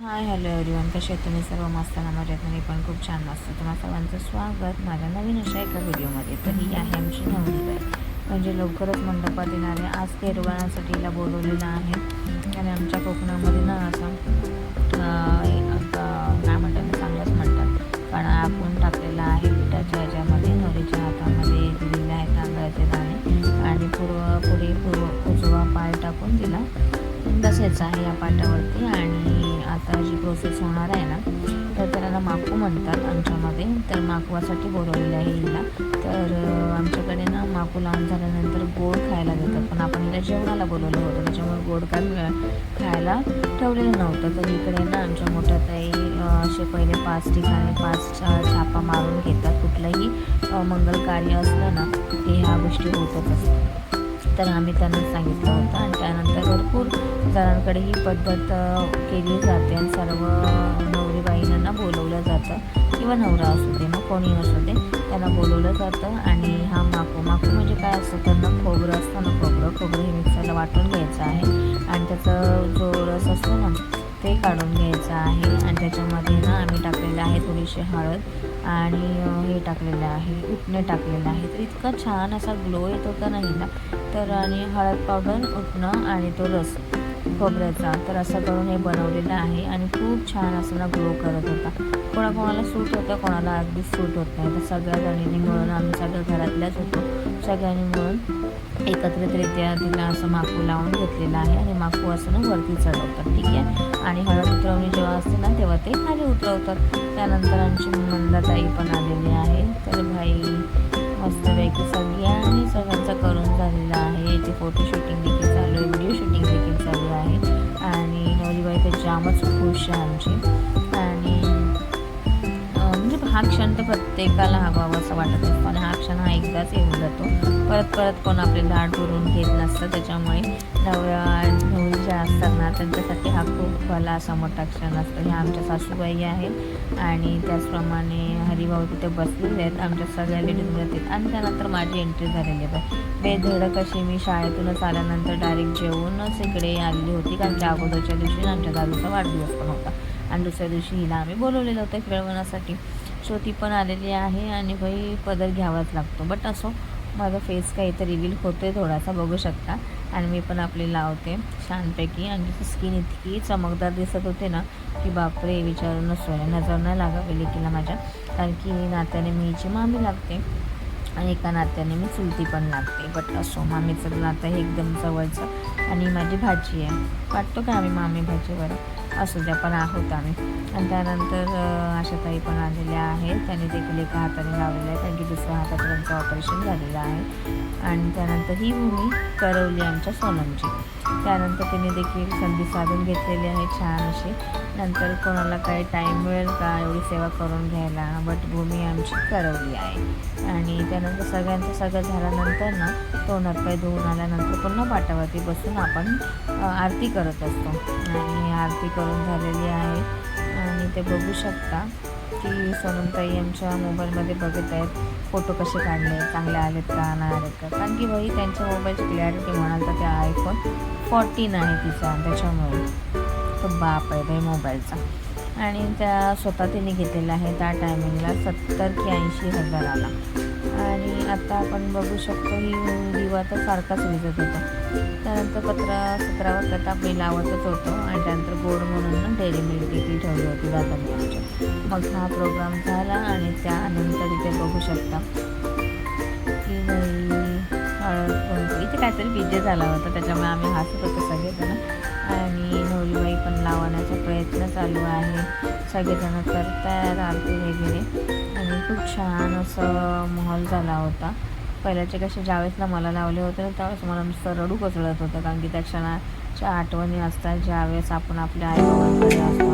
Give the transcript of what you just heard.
Hi hello everyone कसे आहेत तुम्ही? सर्व मस्त ना? मजेत मी पण खूप छान मस्त. तुम्हा सर्वांचं स्वागत. माझ्या नवीन अशा एका व्हिडिओमध्ये? तर ही आहे आमची नवरी बाई. म्हणजे लवकरच मंडपात येणार आहे. आज केरवानासाठी हिला बोलवलेलं आहे. आणि आमच्या कोकणामध्ये ना असं काय म्हणतात ना, चांगलंच म्हणतात. पण आपण टाकलेला आहे पिठाच्या ह्याच्यामध्ये नवरीच्या हातामध्ये दिलेले आहे तांदळाचे दाणे आणि पूर्व पुढे पूर्व उजवा पाय टाकून तिला बसायचं आहे या पाटावरती. आणि आता जी प्रोसेस होणार आहे ना तर त्याला माकू म्हणतात आमच्यामध्ये. तर माकवासाठी बोलवलेलं आहे हिला. तर आमच्याकडे ना माकू लहान झाल्यानंतर गोड खायला देतात. पण आपण हिला जेवणाला बोलवलं होतं. त्याच्यामुळे गोड काय खायला ठेवलेलं नव्हतं. तर इकडे ना आमच्या मोठ्या ताई असे पहिले पाच ठिकाणी पाच छापा मारून घेतात. कुठलंही मंगल कार्य असलं ना ते ह्या गोष्टी होतच असतात. तर आम्ही त्यांना सांगितलं होतं. आणि त्यानंतर भरपूर ही पद्धत केली जाते आणि सर्व नवरी बाईंना बोलवलं जातं. किंवा नवरा असू दे मग कोणी असू दे त्यांना बोलवलं जातं. आणि हा माकू माकू म्हणजे काय असतं? त्यांना खोबरं असतं ना खोबरं खोबरं हे मिक्सरला वाटून घ्यायचं आहे. आणि त्याचा जो रस असतो ना ते काढून घ्यायचं आहे. आणि त्याच्यामध्ये ना आम्ही टाकलेलं आहे थोडीशी हळद आणि हे टाकलेलं आहे उटणे टाकलेलं आहे. तर इतका छान असा ग्लो येत होता ना? तर आणि हळद पावडर उठणं आणि तो रस. खोबऱ्याचा. तर असं करून हे बनवलेलं आहे आणि खूप छान असं ना करत होता. कोणा कोणाला सूट होतं कोणाला अगदी सूट होत नाही. तर सगळ्या जणींनी मिळून आम्ही सगळ्या घरातल्याच होतो. सगळ्यांनी मिळून एकत्रितरित्या तिला असं माकू लावून घेतलेलं आहे आणि माकू असं ना वरती चढवतात ठीक आहे? आणि हळद उतरवणी जेव्हा असते ना तेव्हा ते खाली उतरवतात. त्यानंतर आमची मंदाताई पण आलेली आहे. तर भाई मस्तपैकी सगळ्यांनी सगळ्यांचा करून झालेला आहे. ते फोटोशूट जामच खुश आहे आमची. आणि म्हणजे हा क्षण प्रत्येकाला हवावं असं वाटत असतो. आणि हा क्षण हा एकदाच येऊन जातो. परत परत कोण आपले लाड करून घेत नसतं. त्याच्यामुळे नवऱ्या नवरी ज्या असतात ना त्यांच्यासाठी हा खूप भला असा मोठा क्षण असतो. ह्या आमच्या सासूबाई आहेत. आणि त्याचप्रमाणे हरिभाऊ तिथे बसलेले आहेत. आमच्या सगळ्या लेडीज जातील आणि त्यानंतर माझी एंट्री झालेली आहे. बेधडक अशी मी शाळेतूनच आल्यानंतर डायरेक्ट जेवूनच इकडे आलेली होती. कारण त्या अगोदरच्या दिवशी आमच्या दादूचा वाढदिवस पण होता. आणि दुसऱ्या दिवशी हिला आम्ही बोलवलेलं होतं खेळवण्यासाठी. सो ती पण आलेली आहे आणि भाई पदर घ्यावाच लागतो. बट असो माझा फेस काहीतरी रिव्हील होतो आहे थोडासा बघू शकता. आणि मी पण आपली लावते छानपैकी. आणि तिची स्किन इतकी चमकदार दिसत होते ना की बापरे विचारून सोय नजर नाही लागावी लेकीला माझ्या. कारण की नात्याने मी हिची मामी लागते आणि एका नात्याने मी चुलती पण लागते. बट असो मामीचं नातं हे एकदम जवळचं आणि माझी भाजी आहे. वाटतो का आम्ही मामी भाजीवर असू द्या पण आहोत आम्ही. आणि त्यानंतर अं, आशाताई पण आलेल्या आहेत. त्यांनी देखील एका हाताने लावलेलं आहे कारण की दुसऱ्या हातात त्यांचं ऑपरेशन झालेलं आहे. आणि त्यानंतर ही भूमी करवली आमच्या सोनमची. त्यानंतर तिने देखील संधी साधून घेतलेली आहे छान अशी. नंतर कोणाला काही टाईम मिळेल का? एवढी सेवा करून घ्यायला. बट भूमी आमची करवली आहे. आणि त्यानंतर सगळ्यांचं सगळं झाल्यानंतर ना तोंडात पाय धुवून आल्यानंतर पुन्हा पाटावरती बसून आपण आरती करत असतो. आणि आरती करून झालेली आहे. आणि ते बघू शकता. की सोनमताई यांच्या मोबाईलमध्ये बघत आहेत. फोटो कसे काढले? चांगले आलेत का? नाही आलेत का? कारण की भाई त्यांच्या मोबाईलची क्लॅरिटी म्हणाल तर त्या आयफोन फोर्टीन आहे तिचा त्याच्यामुळे. तो बाप आहे भाई मोबाईलचा. आणि त्या स्वतः तिने घेतलेला आहे त्या टायमिंगला सत्तर की ऐंशी हजाराला. आणि आता आपण बघू शकतो ही दिवा तर सारखाच विजत होता. त्यानंतर पत्रा सतरावर त्यात मी लावतच होतो आणि त्यानंतर गोड म्हणून ना डेअरी मिल्क देखील ठेवली होती दादांनी. मग हा प्रोग्राम झाला आणि त्यानंतर इथे बघू शकता की हळद इथे काहीतरी विजय झाला होता त्याच्यामुळे आम्ही हसत होतो सगळेजण. आणि नवरीबाई पण लावण्याचा प्रयत्न चालू आहे. सगळेजण करतात आरती वगैरे. आणि खूप छान असं माहोल झाला होता. पहिल्याचे कसे ज्यावेळेस ना मला लावले होते ना त्यावेळेस मला नुसतं रडू होतं. कारण की त्या क्षणाच्या आठवणी असतात ज्यावेळेस आपण आपल्या आईबाबांकडे असतो